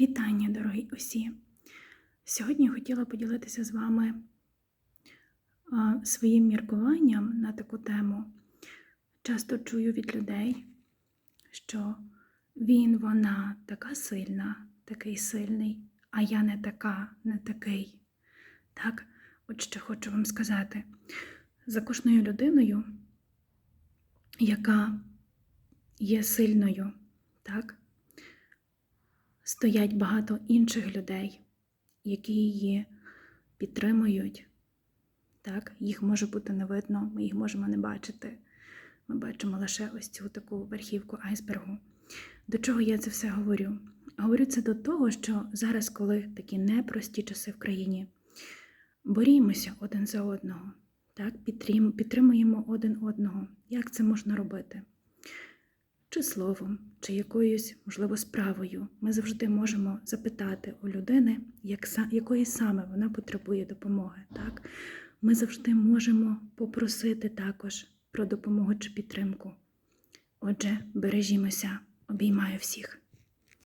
Вітання, дорогі усі! Сьогодні хотіла поділитися з вами своїм міркуванням на таку тему. Часто чую від людей, що він, вона така сильна, такий сильний, а я не така, не такий. Так, от що хочу вам сказати. За кожною людиною, яка є сильною, так? Стоять багато інших людей, які її підтримують. Так, їх може бути не видно, ми їх можемо не бачити. Ми бачимо лише ось цю таку верхівку айсбергу. До чого я це все говорю? Говорю це до того, що зараз, коли такі непрості часи в країні, борімося один за одного, так, підтримуємо один одного. Як це можна робити? Чи словом, чи якоюсь, можливо, справою ми завжди можемо запитати у людини, як, якої саме вона потребує допомоги. Так? Ми завжди можемо попросити також про допомогу чи підтримку. Отже, бережімося, обіймаю всіх.